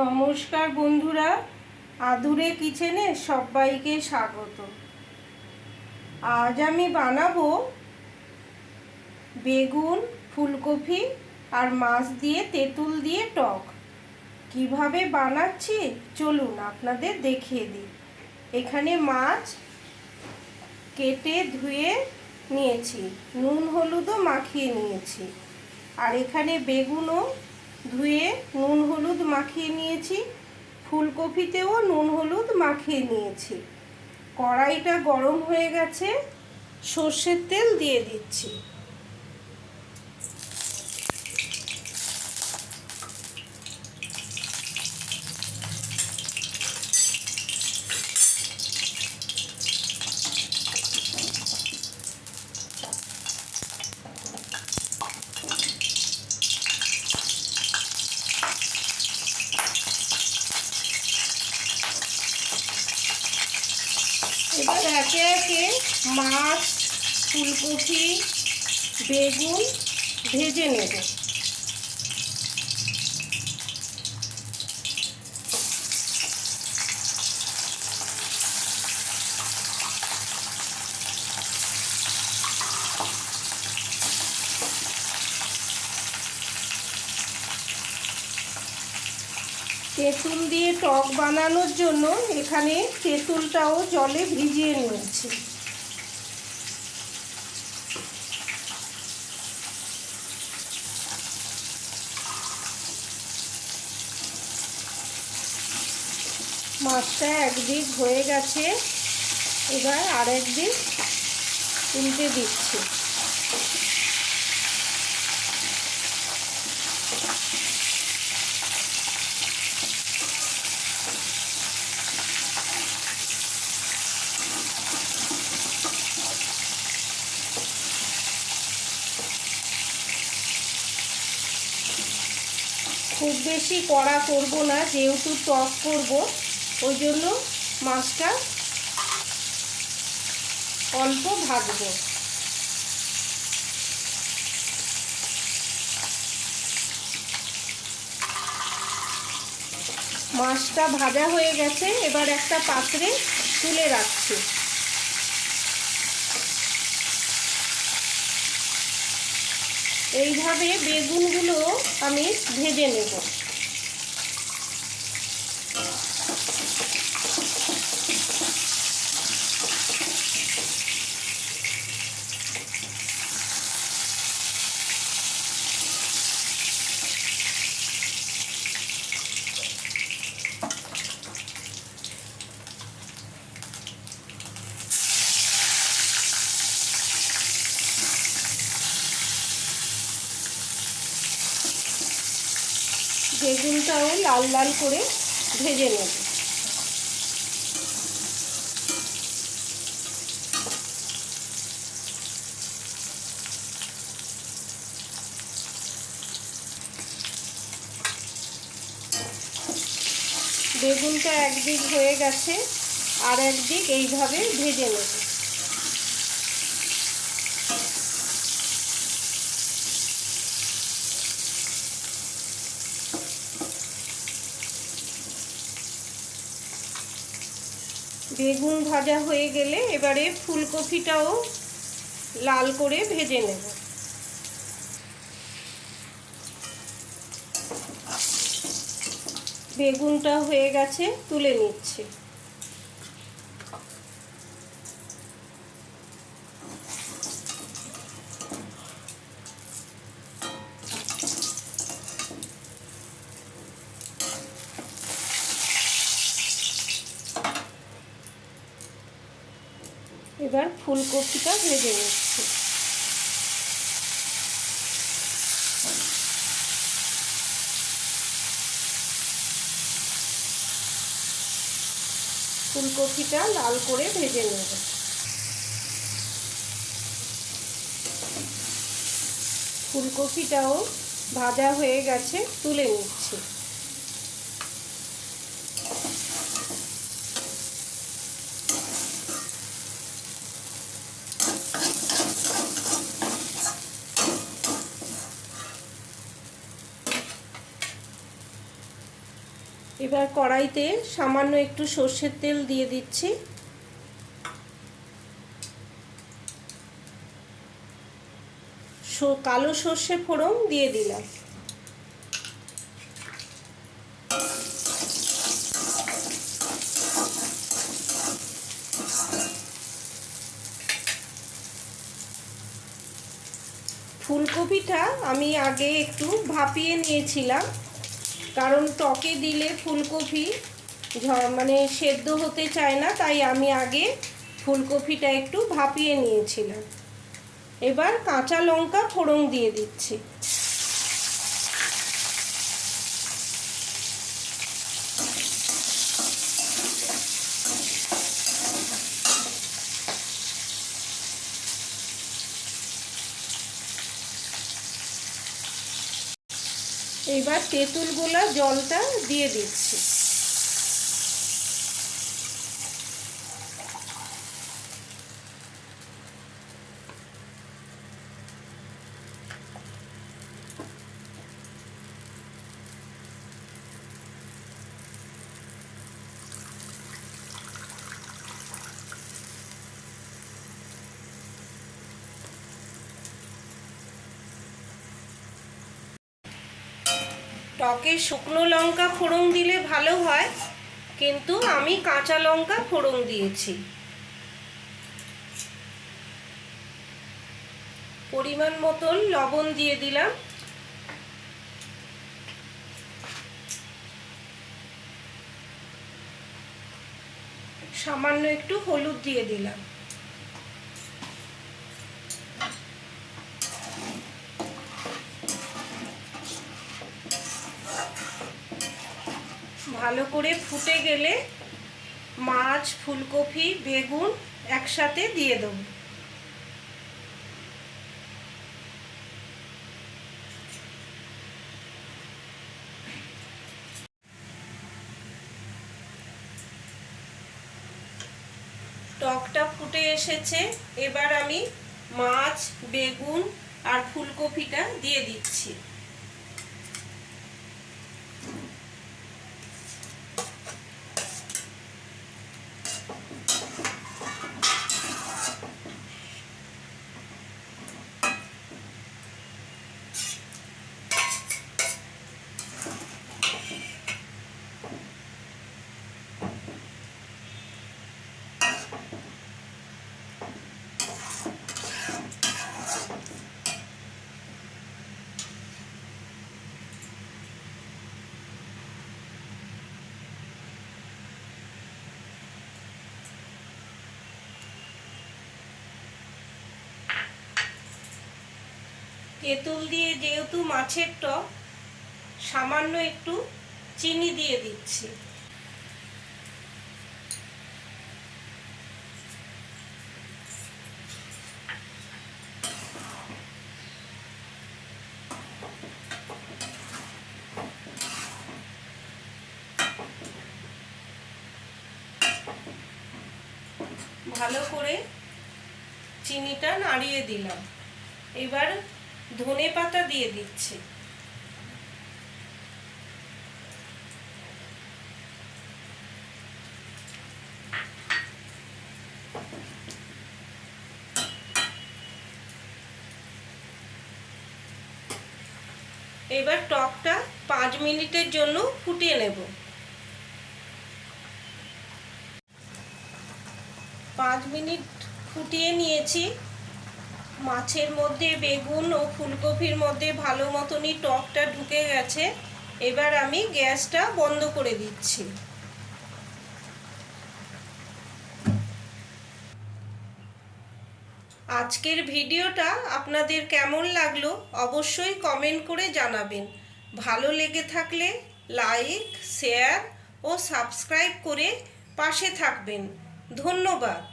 নমস্কার বন্ধুরা, আদুরে কিচেনে সবাইকে স্বাগত। আজ আমি বানাবো বেগুন, ফুলকপি আর মাছ দিয়ে তেঁতুল দিয়ে টক। কীভাবে বানাচ্ছি? চলুন আপনাদের দেখিয়ে দিই। এখানে মাছ কেটে ধুয়ে নিয়েছি। নুন, হলুদও মাখিয়ে নিয়েছি। আর এখানে বেগুনও ধুয়ে নুন হলুদ মাখিয়ে নিয়েছি, ফুলকপিতেও নুন হলুদ মাখিয়ে নিয়েছি। কড়াইটা গরম হয়ে গেছে, সর্ষের তেল দিয়ে দিচ্ছি। মাছ, ফুলকপি, বেগুন ভেজে নেব। তেঁতুল দিয়ে টক বানানোর জন্য এখানে তেঁতুলটাও জলে ভিজিয়ে নিয়েছি মাছটা একদিক হয়ে গেছে, এবার আরেক দিক উল্টে দিচ্ছি। খুব বেশি কড়া করব না, যেহেতু টক করব। ওই জন্য মাছটা অল্প ভাজবো। মাছটা ভাজা হয়ে গেছে, এবার একটা পাত্রে তুলে রাখছি। এইভাবে বেগুনগুলো আমি ভেজে নেব। লাল লাল করে ভেজে নেব। বেগুনটা একদিক হয়ে গেছে আর একদিক এইভাবে ভেজে নেব। বেগুন ভাজা হয়ে গেলে এবারে ফুলকপিটাও লাল করে ভেজে নেব। বেগুনটা হয়ে গেছে, তুলে নিচ্ছি। এবার ফুলকপিটা ভেজে নিচ্ছি। ফুলকপিটা লাল করে ভেজে নেব। ফুলকপিটাও ভাজা হয়ে গেছে, তুলে নিচ্ছি। এবার কড়াইতে সামান্য একটু সর্ষের তেল দিয়ে দিচ্ছি। কালো সর্ষে ফোড়ন দিয়ে দিলাম। ফুলকপিটা আমি আগে একটু ভাপিয়ে নিয়েছিলাম। কারণ টকে দিলে ফুলকপি মানে সেদ্ধ হতে চায় না, তাই আমি আগে ফুলকপিটা একটু ভাপিয়ে নিয়েছিলাম। এবার কাঁচা লঙ্কা ফোড়ন দিয়ে দিচ্ছি। এবার তেঁতুলগুলো জলটা দিয়ে দিচ্ছি। টকে শুকনো লঙ্কা ফোড়ন দিলে ভালো হয়, কিন্তু আমি কাঁচা লঙ্কা ফোড়ন দিয়েছি। পরিমাণ মতন লবণ দিয়ে দিলাম। সামান্য একটু হলুদ দিয়ে দিলাম। ভালো করে ফুটে গেলে মাছ, ফুলকপি, বেগুন একসাথে দিয়ে দেব। টকটা ফুটে এসেছে। এবার আমি মাছ, বেগুন আর ফুলকপিটা দিয়ে দিচ্ছি। তেঁতুল দিয়ে যেহেতু মাছের টক, সামান্য একটু চিনি দিয়ে দিচ্ছি। ভালো করে চিনিটা নাড়িয়ে দিলাম। এবার ধনে পাতা দিয়ে দিচ্ছি। এবার টকটা পাঁচ মিনিটের জন্য ফুটিয়ে নেব। পাঁচ মিনিট ফুটিয়ে নিয়েছি। মাছের মধ্যে বেগুন ও ফুলকপির মধ্যে ভালো মতনই টকটা ঢুকে গেছে। এবার আমি গ্যাসটা বন্ধ করে দিচ্ছি। আজকের ভিডিওটা আপনাদের কেমন লাগল অবশ্যই কমেন্ট করে জানাবেন। ভালো লেগে থাকলে লাইক, শেয়ার ও সাবস্ক্রাইব করে পাশে থাকবেন। ধন্যবাদ।